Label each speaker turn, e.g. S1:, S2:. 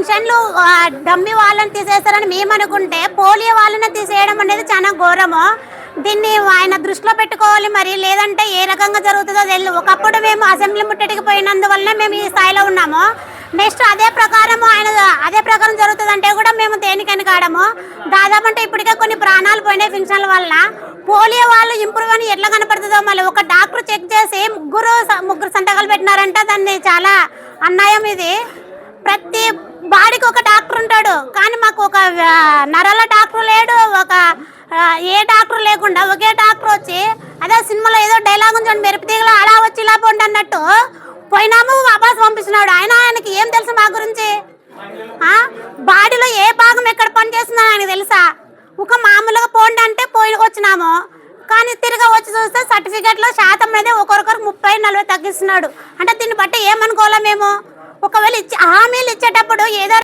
S1: పెన్షన్లు డమ్మి వాళ్ళని తీసేస్తారని మేము అనుకుంటే పోలియో వాళ్ళని తీసేయడం అనేది చాలా ఘోరము. దీన్ని ఆయన దృష్టిలో పెట్టుకోవాలి మరి లేదంటే ఏ రకంగా జరుగుతుందో తెలియదు ఒకప్పుడు మేము అసెంబ్లీ ముట్టడికి పోయినందువల్ల మేము ఈ స్థాయిలో ఉన్నాము. నెక్స్ట్ అదే ప్రకారం ఆయన అదే ప్రకారం జరుగుతుందంటే కూడా మేము దేనికని కాడము దాదాపు అంటే ఇప్పటికే కొన్ని ప్రాణాలు పోయినాయి ఫంక్షన్ల వల్ల పోలియో వాళ్ళు ఇంప్రూవ్ అని ఎట్లా కనపడుతుందో మళ్ళీ ఒక డాక్టర్ చెక్ చేసి ముగ్గురు స- ముగ్గురు సంతకాలు పెట్టినారంట. దాన్ని చాలా అన్యాయం ఇది. ప్రతి బాడీకి ఒక డాక్టర్ ఉంటాడు. కానీ మాకు ఒక ఆ, నరాల డాక్టర్ లేడు. ఒక ఏ డాక్టర్ లేకుండా ఒకే డాక్టర్ వచ్చి అదే సినిమాలో ఏదో డైలాగ్ ఉంచండి మెరుపుతీగలో అలా వచ్చి ఇలా పోండి అన్నట్టు పోయినాము వాపస్ పంపిస్తున్నాడు. ఆయన ఆయనకి ఏం తెలుసు మా గురించి? బాడీలో ఏ భాగం ఎక్కడ పని చేస్తుందో ఆయనకు తెలుసా? ఒక మామూలుగా పోండి అంటే పోయి వచ్చినాము. కానీ తిరిగి వచ్చి చూస్తే సర్టిఫికెట్లో శాతం అనేది ఒకరికొకరు ముప్పై నలభై తగ్గిస్తున్నాడు. అంటే దీన్ని బట్టి ఏమనుకోవాలా మేము? ఒకవేళ ఇచ్చి హామీలు ఇచ్చేటప్పుడు ఏదో